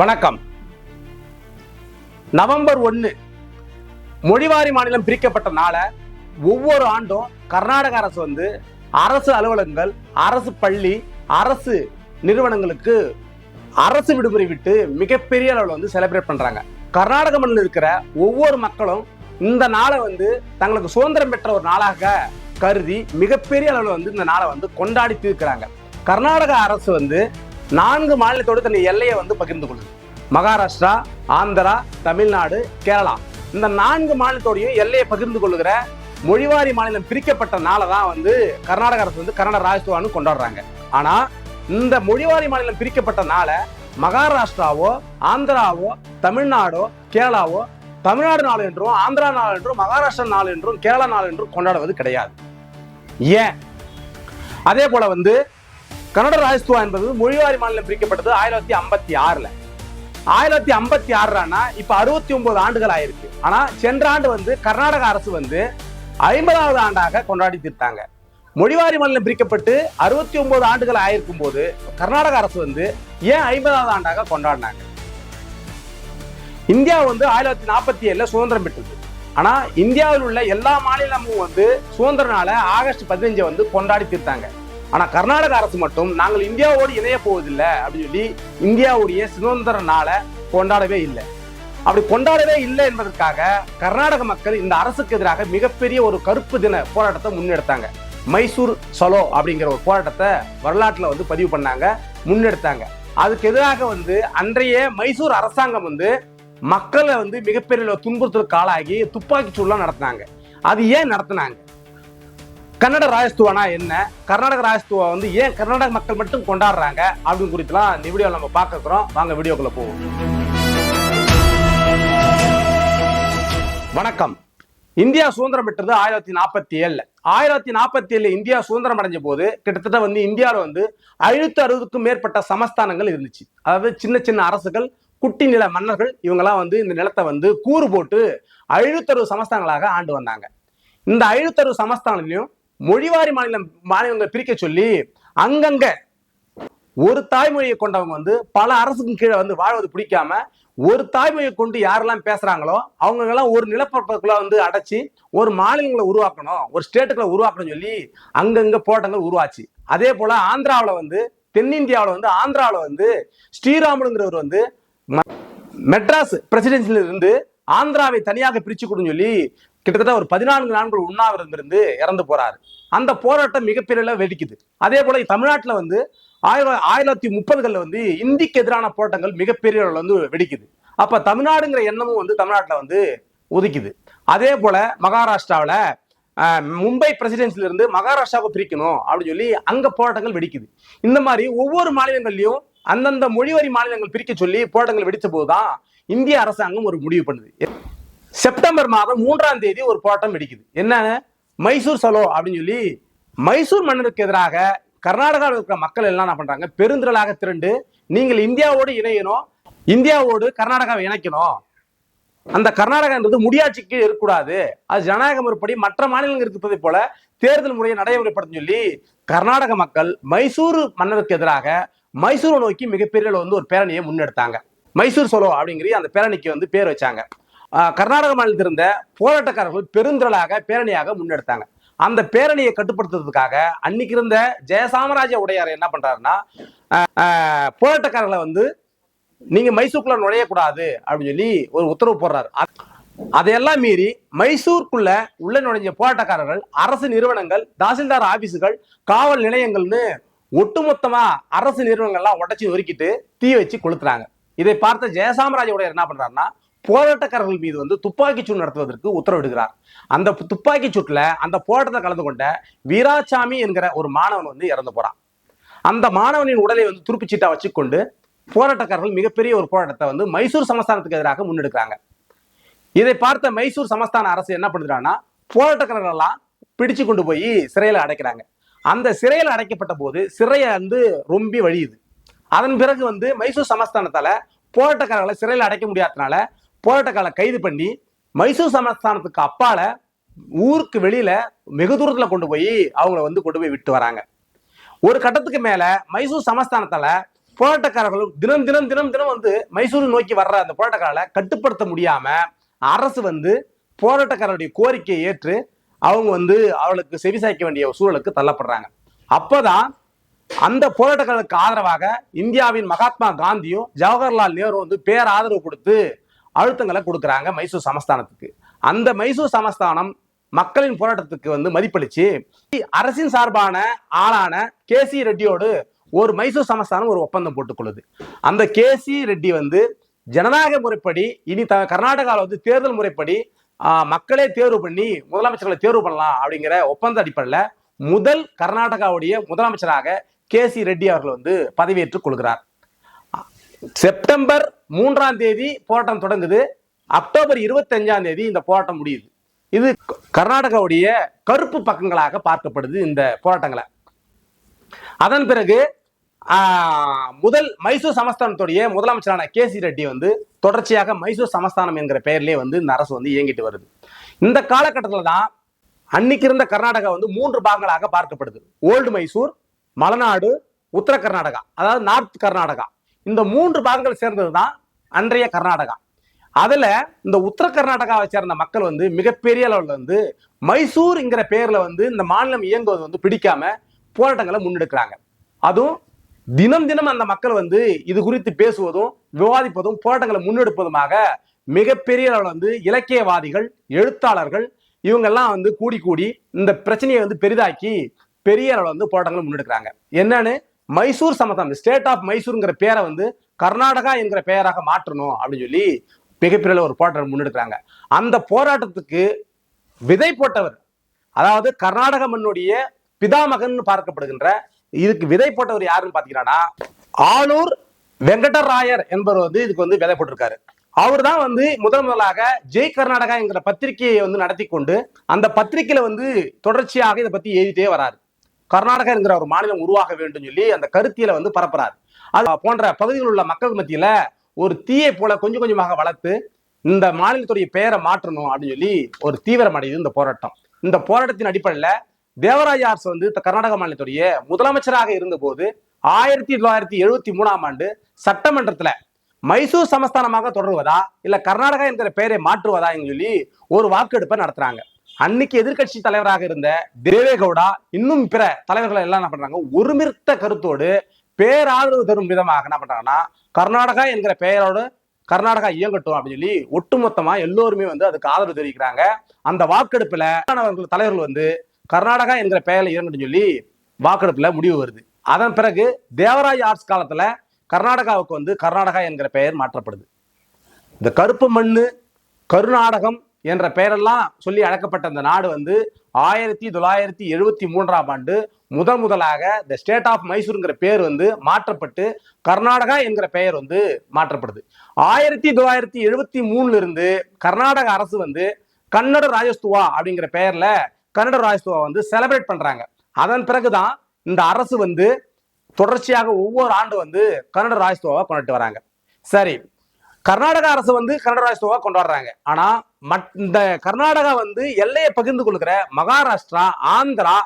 வணக்கம். நவம்பர் ஒன்று மொழிவாரி மாநிலம் பிரிக்கப்பட்ட நாளை ஒவ்வொரு ஆண்டும் கர்நாடக அரசு வந்து அரசு அலுவலகங்கள் அரசு பள்ளி அரசு நிறுவனங்களுக்கு அரசு விடுமுறை விட்டு மிகப்பெரிய அளவில் வந்து செலிப்ரேட் பண்றாங்க. கர்நாடக மண்ணில் இருக்கிற ஒவ்வொரு மக்களும் இந்த நாளை வந்து தங்களுக்கு சுதந்திரம் பெற்ற ஒரு நாளாக கருதி மிகப்பெரிய அளவில் வந்து இந்த நாளை வந்து கொண்டாடி தீர்க்கிறாங்க. கர்நாடக அரசு வந்து நான்கு மாநிலத்தோடு தன் எல்லையை வந்து பகிர்ந்து கொள்ளுது. மகாராஷ்டிரா ஆந்திரா தமிழ்நாடு கேரளா. இந்த நான்கு மாநிலத்தோடையும் எல்லையை பகிர்ந்து கொள்ளுகிற மொழிவாரி மாநிலம் பிரிக்கப்பட்ட தான் வந்து கர்நாடக அரசு வந்து கன்னட ராஜ்துவான்னு கொண்டாடுறாங்க. ஆனால் இந்த மொழிவாரி மாநிலம் பிரிக்கப்பட்ட நாளை மகாராஷ்டிராவோ ஆந்திராவோ தமிழ்நாடோ கேரளாவோ தமிழ்நாடு நாள் என்றும் ஆந்திரா நாள் என்றும் மகாராஷ்டிரா நாள் என்றும் கேரளா நாள் என்றும் கொண்டாடுவது கிடையாது. ஏன்? அதே போல வந்து கன்னட ராஜஸ்துவா என்பது மொழிவாரி மாநிலம் பிரிக்கப்பட்டது ஆயிரத்தி ஐம்பத்தி ஆறுல. ஆயிரத்தி ஐம்பத்தி ஆறுனா இப்ப அறுபத்தி ஒன்பது ஆண்டுகள் ஆயிருக்கு. ஆனா சென்ற ஆண்டு வந்து கர்நாடக அரசு வந்து ஐம்பதாவது ஆண்டாக கொண்டாடி தீர்த்தாங்க. மொழிவாரி மாநிலம் பிரிக்கப்பட்டு அறுபத்தி ஒன்பது ஆண்டுகள் ஆயிருக்கும் போது கர்நாடக அரசு வந்து ஏன் ஐம்பதாவது ஆண்டாக கொண்டாடினாங்க? இந்தியா வந்து ஆயிரத்தி நாற்பத்தி ஏழுல சுதந்திரம் பெற்றது. ஆனா இந்தியாவில் உள்ள எல்லா மாநிலமும் வந்து சுதந்திர ஆகஸ்ட் பதினஞ்சை வந்து கொண்டாடி தீர்த்தாங்க. ஆனால் கர்நாடக அரசு மட்டும் நாங்கள் இந்தியாவோடு இணைய போவதில்லை அப்படின்னு சொல்லி இந்தியாவுடைய சுதந்திர நாளை கொண்டாடவே இல்லை. அப்படி கொண்டாடவே இல்லை என்பதற்காக கர்நாடக மக்கள் இந்த அரசுக்கு எதிராக மிகப்பெரிய ஒரு கருப்பு தின போராட்டத்தை முன்னெடுத்தாங்க. மைசூர் சலோ அப்படிங்கிற ஒரு போராட்டத்தை வரலாற்றில் வந்து பதிவு பண்ணாங்க முன்னெடுத்தாங்க. அதுக்கு எதிராக வந்து அன்றைய மைசூர் அரசாங்கம் வந்து மக்களை வந்து மிகப்பெரிய துன்புறுத்தலுக்கு ஆளாகி துப்பாக்கி சூடுலாம் நடத்தினாங்க. அது ஏன் நடத்தினாங்க? கன்னட ராஜஸ்துவானா என்ன? கர்நாடக ராஜஸ்துவா வந்து ஏன் கர்நாடக மக்கள் மட்டும் கொண்டாடுறாங்க அப்படின்னு குறித்துலாம் இந்த வீடியோ நம்ம பார்க்க வாங்க வீடியோக்குள்ள போவோம். வணக்கம். இந்தியா சுதந்திரம் பெற்றது ஆயிரத்தி நாற்பத்தி ஏழுல ஆயிரத்தி நாற்பத்தி ஏழுல இந்தியா சுதந்திரம் அடைஞ்ச போது கிட்டத்தட்ட வந்து இந்தியாவில் வந்து ஐநூத்தி அறுபதுக்கும் மேற்பட்ட சமஸ்தானங்கள் இருந்துச்சு. அதாவது சின்ன சின்ன அரசுகள் குட்டி நில மன்னர்கள் இவங்கெல்லாம் வந்து இந்த நிலத்தை வந்து கூறு போட்டு ஐநூத்தறுபது சமஸ்தானங்களாக ஆண்டு வந்தாங்க. இந்த ஐநூத்தறுபது சமஸ்தானத்திலையும் மொழிவாரி மாநிலம் மாநிலங்களை பிரிக்க சொல்லி அங்கங்க ஒரு தாய்மொழியை கொண்டவங்க வந்து பல அரசுக்கும் கீழே வந்து வாழ்வது பிடிக்காம ஒரு தாய்மொழியை கொண்டு யாரெல்லாம் பேசுறாங்களோ அவங்க எல்லாம் ஒரு நிலப்பரப்புக்குள்ள வந்து அடைச்சி ஒரு மாநிலங்களை உருவாக்கணும் ஒரு ஸ்டேட்டுக்குள்ள உருவாக்கணும்னு சொல்லி அங்கங்க போட்டங்கள் உருவாச்சு. அதே போல ஆந்திராவில் வந்து தென்னிந்தியாவில் வந்து ஆந்திராவில் வந்து ஸ்ரீராமுலுங்கிறவர் வந்து மெட்ராஸ் பிரசிடென்சில இருந்து ஆந்திராவை தனியாக பிரிச்சு கொடுன்னு சொல்லி கிட்டத்தட்ட ஒரு பதினான்கு நாட்கள் உண்ணாவிரதம் இருந்து இறந்து போறாரு. அந்த போராட்டம் மிகப்பெரிய வெடிக்குது. அதே போல தமிழ்நாட்டுல வந்து ஆயிரம் ஆயிரத்தி முப்பதுகளில் வந்து இந்திக்கு எதிரான போராட்டங்கள் மிகப்பெரிய அளவில் வந்து வெடிக்குது. அப்ப தமிழ்நாடுங்கிற எண்ணமும் வந்து தமிழ்நாட்டுல வந்து உதிக்குது அதே போல மகாராஷ்டிராவில் மும்பை பிரசிடென்சில இருந்து மகாராஷ்டிராவை பிரிக்கணும் அப்படின்னு சொல்லி அங்க போராட்டங்கள் வெடிக்குது. இந்த மாதிரி ஒவ்வொரு மாநிலங்கள்லயும் அந்தந்த மொழிவரி மாநிலங்கள் பிரிக்க சொல்லி போராட்டங்கள் வெடிச்ச போதுதான் இந்திய அரசாங்கம் ஒரு முடிவு பண்ணுது. செப்டம்பர் மாதம் மூன்றாம் தேதி ஒரு போராட்டம் வெடிக்குது. என்ன மைசூர் சலோ அப்படின்னு சொல்லி மைசூர் மன்னருக்கு எதிராக கர்நாடகாவில் இருக்கிற மக்கள் எல்லாம் என்ன பண்றாங்க? பெருந்திரளாக திரண்டு நீங்கள் இந்தியாவோடு இணையணும் இந்தியாவோடு கர்நாடகாவை இணைக்கணும். அந்த கர்நாடகான்றது முடியாட்சிக்கு இருக்கக்கூடாது. அது ஜனநாயக முறைப்படி மற்ற மாநிலங்கள் இருப்பதை போல தேர்தல் முறையை நடைமுறைப்படுத்தும் சொல்லி கர்நாடக மக்கள் மைசூர் மன்னருக்கு எதிராக மைசூரை நோக்கி மிகப்பெரிய வந்து ஒரு பேரணியை முன்னெடுத்தாங்க. மைசூர் சொலோ அப்படிங்கிற அந்த பேரணிக்கு வந்து பேர் வச்சாங்க. கர்நாடக மாநிலத்தில் இருந்த போராட்டக்காரர்கள் பெருந்திரளாக பேரணியாக முன்னெடுத்தாங்க. அந்த பேரணியை கட்டுப்படுத்துறதுக்காக அன்னைக்கு இருந்த ஜெயசாமராஜ உடையார் என்ன பண்றாருன்னா ஆஹ் போராட்டக்காரர்களை வந்து நீங்க மைசூருக்குள்ள நுழையக்கூடாது அப்படின்னு சொல்லி ஒரு உத்தரவு போடுறாரு. அதையெல்லாம் மீறி மைசூருக்குள்ள உள்ள நுழைஞ்ச போராட்டக்காரர்கள் அரசு நிறுவனங்கள் தாசில்தார் ஆபீஸுகள் காவல் நிலையங்கள்னு ஒட்டுமொத்தமா அரசு நிறுவனங்கள்லாம் உடைச்சி நொறுக்கிட்டு தீ வச்சு கொளுத்துறாங்க. இதை பார்த்த ஜெயசாமராஜ உடையார் என்ன பண்றாருன்னா போராட்டக்காரர்கள் மீது வந்து துப்பாக்கி சூடு நடத்துவதற்கு உத்தரவிடுகிறார். அந்த துப்பாக்கி சூட்டில் அந்த போராட்டத்தில் கலந்து கொண்ட வீராசாமி என்கிற ஒரு மாணவன் வந்து இறந்து போறான். அந்த மாணவனின் உடலை வந்து துருப்புச்சீட்டா வச்சுக்கொண்டு போராட்டக்காரர்கள் மிகப்பெரிய ஒரு போராட்டத்தை வந்து மைசூர் சமஸ்தானத்துக்கு எதிராக முன்னெடுக்கிறாங்க. இதை பார்த்த மைசூர் சமஸ்தான அரசு என்ன பண்ணுறாங்கன்னா போராட்டக்காரர்கள் எல்லாம் பிடிச்சு கொண்டு போய் சிறையில் அடைக்கிறாங்க. அந்த சிறையில் அடைக்கப்பட்ட போது சிறையை வந்து ரொம்பி வழியுது. அதன் பிறகு வந்து மைசூர் சமஸ்தானத்தால போராட்டக்காரர்களை சிறையில் அடைக்க முடியாதனால போராட்டக்கால கைது பண்ணி மைசூர் சமஸ்தானத்துக்கு அப்பால ஊருக்கு வெளியில வெகு தூரத்துல கொண்டு போய் அவங்கள வந்து கொண்டு போய் விட்டு வராங்க. ஒரு கட்டத்துக்கு மேல மைசூர் சமஸ்தானத்தால போராட்டக்காரர்களும் தினம் தினம் தினம் தினம் வந்து மைசூர் நோக்கி வர்ற அந்த போராட்டக்காரர்களை கட்டுப்படுத்த முடியாம அரசு வந்து போராட்டக்காரருடைய கோரிக்கையை ஏற்று அவங்க வந்து அவளுக்கு செவிசாய்க்க வேண்டிய சூழலுக்கு தள்ளப்படுறாங்க. அப்போதான் அந்த போராட்டங்களுக்கு ஆதரவாக இந்தியாவின் மகாத்மா காந்தியும் ஜவஹர்லால் நேரு வந்து பேராதரவு கொடுத்து அழுத்தங்களை கொடுக்குறாங்க மைசூர் சமஸ்தானத்துக்கு. அந்த மைசூர் சமஸ்தானம் மக்களின் போராட்டத்துக்கு வந்து மதிப்பளிச்சு அரசின் சார்பான ஆளான கே சி ரெட்டியோடு ஒரு மைசூர் சமஸ்தானம் ஒரு ஒப்பந்தம் போட்டுக்கொள்ளுது. அந்த கே சி ரெட்டி வந்து ஜனநாயக முறைப்படி இனி த கர்நாடகாவில் வந்து தேர்தல் முறைப்படி மக்களே தேர்வு பண்ணி முதலமைச்சர்களை தேர்வு பண்ணலாம் அப்படிங்கிற ஒப்பந்த அடிப்படையில் முதல் கர்நாடகாவுடைய முதலமைச்சராக கே சி ரெட்டி அவர்கள் வந்து பதவியேற்றுக் கொள்கிறார். செப்டம்பர் மூன்றாம் தேதி போராட்டம் தொடங்குது. அக்டோபர் இருபத்தஞ்சாம் தேதி இந்த போராட்டம் முடியுது. இது கர்நாடகாவுடைய கருப்பு பக்கங்களாக பார்க்கப்படுது இந்த போராட்டங்களை. அதன் பிறகு முதல் மைசூர் சமஸ்தானத்துடைய முதலமைச்சரான கே சி ரெட்டி வந்து தொடர்ச்சியாக மைசூர் சமஸ்தானம் என்கிற பெயர்லேயே வந்து இந்த அரசு வந்து இயங்கிட்டு வருது. இந்த காலகட்டத்தில் தான் அன்னைக்கு இருந்த கர்நாடகா வந்து மூன்று பாகங்களாக பார்க்கப்படுது. ஓல்டு மைசூர் மலநாடு உத்தர கர்நாடகா அதாவது நார்த் கர்நாடகா. இந்த மூன்று பாகங்கள் சேர்ந்தது தான் அன்றைய கர்நாடகா. அதுல இந்த உத்தர கர்நாடகாவை சேர்ந்த மக்கள் வந்து மிகப்பெரிய அளவில் வந்து மைசூர்ங்கிற பேர்ல வந்து இந்த மாநிலம் இயங்குவது வந்து பிடிக்காம போராட்டங்களை முன்னெடுக்கிறாங்க. அதுவும் தினம் தினம் அந்த மக்கள் வந்து இது குறித்து பேசுவதும் விவாதிப்பதும் போராட்டங்களை முன்னெடுப்பதுமாக மிகப்பெரிய அளவில் வந்து இலக்கியவாதிகள் எழுத்தாளர்கள் இவங்கெல்லாம் வந்து கூடி கூடி இந்த பிரச்சனையை வந்து பெரிதாக்கி பெரிய அளவில் வந்து போராட்டங்களை முன்னெடுக்கிறாங்க. என்னன்னு மைசூர் சமஸ்தானம் ஸ்டேட் ஆஃப் மைசூருங்கிற பேரை வந்து கர்நாடகா என்கிற பெயராக மாற்றணும் அப்படின்னு சொல்லி மிகப்பெரிய ஒரு போராட்டம் முன்னெடுக்கிறாங்க. அந்த போராட்டத்துக்கு விதை போட்டவர் அதாவது கர்நாடக மண்ணுடைய பிதாமகன் பார்க்கப்படுகின்ற இதுக்கு விதை போட்டவர் யாருன்னு பாத்தீங்கன்னா ஆளூர் வெங்கடராயர் என்பவர் வந்து இதுக்கு வந்து விதை போட்டிருக்காரு. அவர் தான் வந்து முதல் முதலாக ஜெய் கர்நாடகா என்கிற பத்திரிகையை வந்து நடத்தி கொண்டு அந்த பத்திரிகையில வந்து தொடர்ச்சியாக இதை பத்தி எழுதிட்டே வராரு. கர்நாடகா என்கிற ஒரு மாநிலம் உருவாக வேண்டும் சொல்லி அந்த கருத்தியலை வந்து பரப்புறாரு. அது போன்ற பகுதிகளில் உள்ள மக்கள் மத்தியில ஒரு தீயை போல கொஞ்சம் கொஞ்சமாக வளர்த்து இந்த மாநிலத்துடைய பெயரை மாற்றணும் அப்படின்னு சொல்லி ஒரு தீவிரம் அடையுது இந்த போராட்டம். இந்த போராட்டத்தின் அடிப்படையில் தேவராஜ அரசு வந்து இந்த கர்நாடக மாநிலத்துடைய முதலமைச்சராக இருந்தபோது ஆயிரத்தி தொள்ளாயிரத்தி எழுபத்தி மூணாம் ஆண்டு சட்டமன்றத்துல மைசூர் சமஸ்தானமாக தொடருவதா இல்ல கர்நாடகா என்கிற பெயரை மாற்றுவதா சொல்லி ஒரு வாக்கெடுப்பை நடத்துறாங்க. அன்னைக்கு எதிர்க்கட்சி தலைவராக இருந்த தேவேகவுடா இன்னும் பிற தலைவர்கள் எல்லாம் என்ன பண்றாங்க? ஒருமித்த கருத்தோடு பேராதரவு தரும் விதமாக என்ன பண்றாங்கன்னா கர்நாடகா என்கிற பெயரோடு கர்நாடகா இயங்கட்டும் அப்படின்னு சொல்லி ஒட்டுமொத்தமா எல்லோருமே வந்து அதுக்கு ஆதரவு தெரிவிக்கிறாங்க. அந்த வாக்கெடுப்புல மாணவர்கள் தலைவர்கள் வந்து கர்நாடகா என்கிற பெயரில் இயங்கட்டும் சொல்லி வாக்கெடுப்புல முடிவு வருது. அதன் பிறகு தேவராஜ் ஆர்ட்ஸ் காலத்துல கர்நாடகாவுக்கு வந்து கர்நாடகா என்கிற பெயர் மாற்றப்படுது. இந்த கருப்பு மண்ணு கருநாடகம் என்ற பெயரெல்லாம் சொல்லி அழைக்கப்பட்ட அந்த நாடு வந்து ஆயிரத்தி தொள்ளாயிரத்தி எழுபத்தி மூன்றாம் ஆண்டு முதல் முதலாக த ஸ்டேட் ஆஃப் மைசூருங்கிற பேர் வந்து மாற்றப்பட்டு கர்நாடகா என்கிற பெயர் வந்து மாற்றப்படுது. ஆயிரத்தி தொள்ளாயிரத்தி எழுபத்தி மூணுல இருந்து கர்நாடக அரசு வந்து கன்னட ராஜஸ்துவா அப்படிங்கிற பெயர்ல கன்னட ராஜஸ்துவா வந்து செலிப்ரேட் பண்றாங்க. அதன் பிறகுதான் இந்த அரசு வந்து தொடர்ச்சியாக ஒவ்வொரு ஆண்டு வந்து கன்னட ராஜஸ்துவாவை கொண்டுட்டு வராங்க. சரி கர்நாடக அரசு வந்து கன்னட ராஜ்யத்துவா கொண்டாடுறாங்க. ஆனா இந்த கர்நாடகா வந்து எல்லையை பகிர்ந்து கொள்கிற மகாராஷ்டிரா ஆந்திரா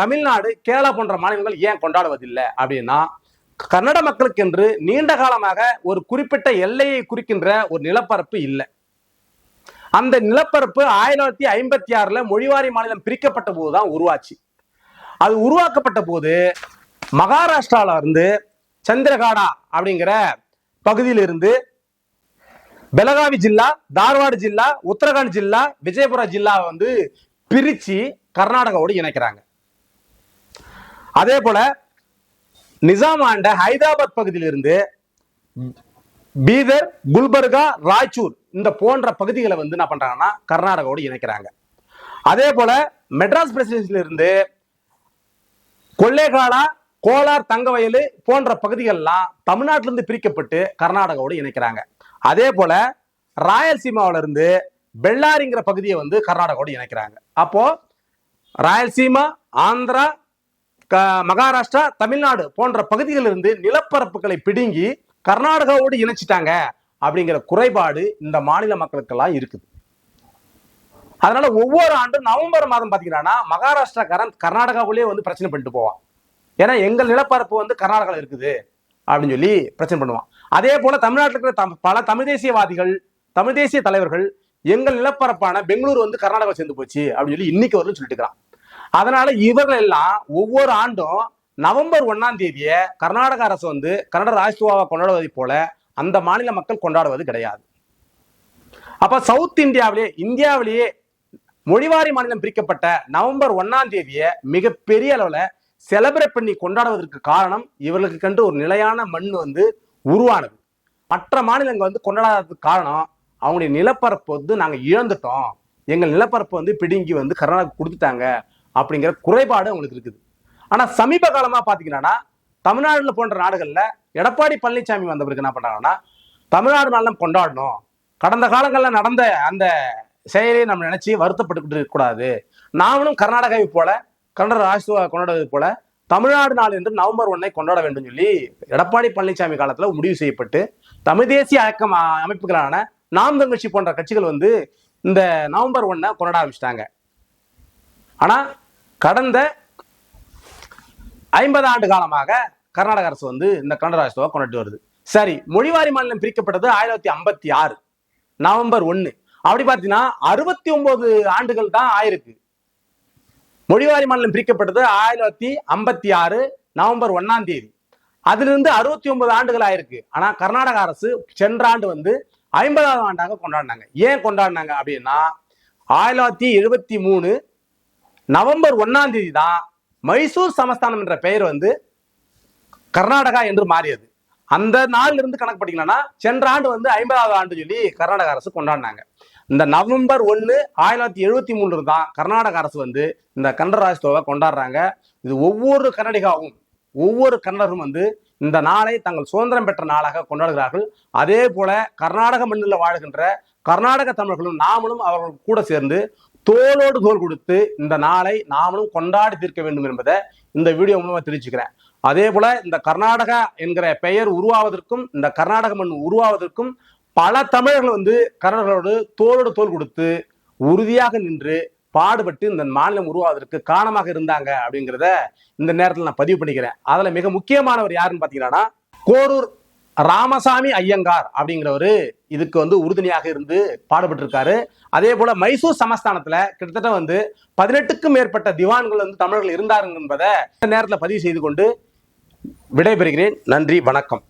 தமிழ்நாடு கேரளா போன்ற மாநிலங்கள் ஏன் கொண்டாடுவதில்லை அப்படின்னா கன்னட மக்களுக்கென்று நீண்ட காலமாக ஒரு குறிப்பிட்ட எல்லையை குறிக்கின்ற ஒரு நிலப்பரப்பு இல்லை. அந்த நிலப்பரப்பு ஆயிரத்தி தொள்ளாயிரத்தி ஐம்பத்தி ஆறுல மொழிவாரி மாநிலம் பிரிக்கப்பட்ட போதுதான் உருவாச்சு. அது உருவாக்கப்பட்ட போது மகாராஷ்டிரால இருந்து சந்திரகாடா அப்படிங்கிற பகுதியிலிருந்து பெலகாவி ஜில்லா தார்வாடு ஜில்லா உத்தரகாண்ட் ஜில்லா விஜயபுர ஜில்லாவை வந்து பிரிச்சு கர்நாடகாவோடு இணைக்கிறாங்க. அதே போல நிசாம் ஆண்ட ஹைதராபாத் பகுதியிலிருந்து பீதர் குல்பர்கா ராய்ச்சூர் இந்த போன்ற பகுதிகளை வந்து என்ன பண்றாங்கன்னா கர்நாடகாவோடு இணைக்கிறாங்க. அதே போல மெட்ராஸ் பிரசிடென்சில இருந்து கொல்லேகாலா கோலார் தங்கவயலு போன்ற பகுதிகள்லாம் தமிழ்நாட்டிலிருந்து பிரிக்கப்பட்டு கர்நாடகாவோடு இணைக்கிறாங்க. அதே போல ராயல்சீமாவில இருந்து பெல்லாரிங்கிற பகுதியை வந்து கர்நாடகாவோடு இணைக்கிறாங்க. அப்போ ராயல்சீமா ஆந்திரா க- மகாராஷ்டிரா தமிழ்நாடு போன்ற பகுதிகளிலிருந்து நிலப்பரப்புகளை பிடுங்கி கர்நாடகாவோடு இணைச்சிட்டாங்க அப்படிங்கிற குறைபாடு இந்த மாநில மக்களுக்கெல்லாம் இருக்குது. அதனால ஒவ்வொரு ஆண்டும் நவம்பர் மாதம் பாத்தீங்கன்னா மகாராஷ்டிராக்காரன் கர்நாடகாவுலயே வந்து பிரச்சனை பண்ணிட்டு போவான். ஏன்னா எங்கள் நிலப்பரப்பு வந்து கர்நாடகாவில் இருக்குது அப்படின்னு சொல்லி பிரச்சனை பண்ணுவான். அதே போல தமிழ்நாட்டில் இருக்கிற பல தமிழ் தேசியவாதிகள் தமிழ் தேசிய தலைவர்கள் எங்கள் நிலப்பரப்பான பெங்களூர் வந்து கர்நாடகா சேர்ந்து போச்சு அப்படின்னு சொல்லி இன்னைக்கு வரும்னு சொல்லிட்டு இருக்கிறான். அதனால இவர்கள் எல்லாம் ஒவ்வொரு ஆண்டும் நவம்பர் ஒன்னாம் தேதியை கர்நாடக அரசு வந்து கன்னட ராஜ்துவாவை கொண்டாடுவதை போல அந்த மாநில மக்கள் கொண்டாடுவது கிடையாது. அப்ப சவுத் இந்தியாவிலே இந்தியாவிலேயே மொழிவாரி மாநிலம் பிரிக்கப்பட்ட நவம்பர் ஒன்னாம் தேதியை மிகப்பெரிய அளவில் செலிப்ரேட் பண்ணி கொண்டாடுவதற்கு காரணம் இவர்களுக்கு கண்டு ஒரு நிலையான மண் வந்து உருவானது. மற்ற மாநிலங்கள் வந்து கொண்டாடாததுக்கு காரணம் அவங்களுடைய நிலப்பரப்பு வந்து நாங்கள் இழந்துட்டோம். எங்கள் நிலப்பரப்பு வந்து பிடுங்கி வந்து கர்நாடகா கொடுத்துட்டாங்க அப்படிங்கிற குறைபாடு அவங்களுக்கு இருக்குது. ஆனால் சமீப காலமாக பார்த்தீங்கன்னா தமிழ்நாடுல போன்ற நாடுகளில் எடப்பாடி பழனிசாமி வந்த பிறகு என்ன பண்ணுறாங்கன்னா தமிழ்நாடு மாநிலம் கொண்டாடணும். கடந்த காலங்களில் நடந்த அந்த செயலை நம்ம நினச்சி வருத்தப்பட்டுக்கிட்டு இருக்கக்கூடாது. நாமளும் கர்நாடகாவை போல கன்னட ராஷ்டிரா கொண்டாடுவது போல தமிழ்நாடு நாள் என்று நவம்பர் ஒன்னை கொண்டாட வேண்டும் சொல்லி எடப்பாடி பழனிசாமி காலத்துல முடிவு செய்யப்பட்டு தமிழ் தேசிய இயக்கம் அமைப்புகளான நாம் தங்கட்சி போன்ற கட்சிகள் வந்து இந்த நவம்பர் ஒன்னை கொண்டாட ஆரம்பிச்சிட்டாங்க. ஆனா கடந்த ஐம்பது ஆண்டு காலமாக கர்நாடக அரசு வந்து இந்த கன்னட ராஷ்டிரவை கொண்டாடி வருது. சரி மொழிவாரி மாநிலம் பிரிக்கப்பட்டது ஆயிரத்தி ஐம்பத்தி ஆறு நவம்பர் ஒன்னு. அப்படி பார்த்தீங்கன்னா அறுபத்தி ஒன்பது ஆண்டுகள் தான் ஆயிருக்கு. மொழிவாரி மாநிலம் பிரிக்கப்பட்டது ஆயிரத்தி ஐம்பத்தி ஆறு நவம்பர் ஒன்னாம் தேதி. அதிலிருந்து அறுபத்தி ஒன்பது ஆண்டுகள் ஆயிருக்கு. ஆனா கர்நாடக அரசு சென்ற ஆண்டு வந்து ஐம்பதாவது ஆண்டாக கொண்டாடினாங்க. ஏன் கொண்டாடினாங்க அப்படின்னா ஆயிரத்தி தொள்ளாயிரத்தி எழுபத்தி மூணு நவம்பர் ஒன்னாம் தேதி தான் மைசூர் சமஸ்தானம் என்ற பெயர் வந்து கர்நாடகா என்று மாறியது. அந்த நாளிலிருந்து கணக்கு பண்ணிக்கணும்னா சென்ற ஆண்டு வந்து ஐம்பதாவது ஆண்டு சொல்லி கர்நாடக அரசு கொண்டாடினாங்க. இந்த நவம்பர் ஒன்று ஆயிரத்தி தொள்ளாயிரத்தி எழுபத்தி மூன்று தான் கர்நாடக அரசு வந்து இந்த கன்னட கொண்டாடுறாங்க. இது ஒவ்வொரு கன்னடிகாவும் ஒவ்வொரு கன்னடரும் வந்து இந்த நாளை தங்கள் சுதந்திரம் பெற்ற நாளாக கொண்டாடுகிறார்கள். அதே போல கர்நாடக மண்ணில் வாழ்கின்ற கர்நாடக தமிழர்களும் நாமளும் அவர்கள் கூட சேர்ந்து தோளோடு தோல் கொடுத்து இந்த நாளை நாமளும் கொண்டாடி தீர்க்க வேண்டும் என்பதை இந்த வீடியோ மூலமாக தெரிவிச்சுக்கிறேன். அதே போல இந்த கர்நாடகா என்கிற பெயர் உருவாவதற்கும் இந்த கர்நாடக மண் உருவாவதற்கும் பல தமிழர்கள் வந்து கன்னடர்களோடு தோளோடு தோள் கொடுத்து உறுதியாக நின்று பாடுபட்டு இந்த மாநிலம் உருவாவதற்கு காரணமாக இருந்தாங்க அப்படிங்கிறத இந்த நேரத்தில் நான் பதிவு பண்ணிக்கிறேன். அதில் மிக முக்கியமானவர் யாருன்னு பார்த்தீங்கன்னா கோரூர் ராமசாமி ஐயங்கார் அப்படிங்கிறவரு இதுக்கு வந்து உறுதுணையாக இருந்து பாடுபட்டு இருக்காரு அதே போல மைசூர் சமஸ்தானத்துல கிட்டத்தட்ட வந்து பதினெட்டுக்கும் மேற்பட்ட திவான்கள் வந்து தமிழர்கள் இருந்தார்கள் என்பதை இந்த நேரத்தில் பதிவு செய்து கொண்டு விடைபெறுகிறேன். நன்றி வணக்கம்.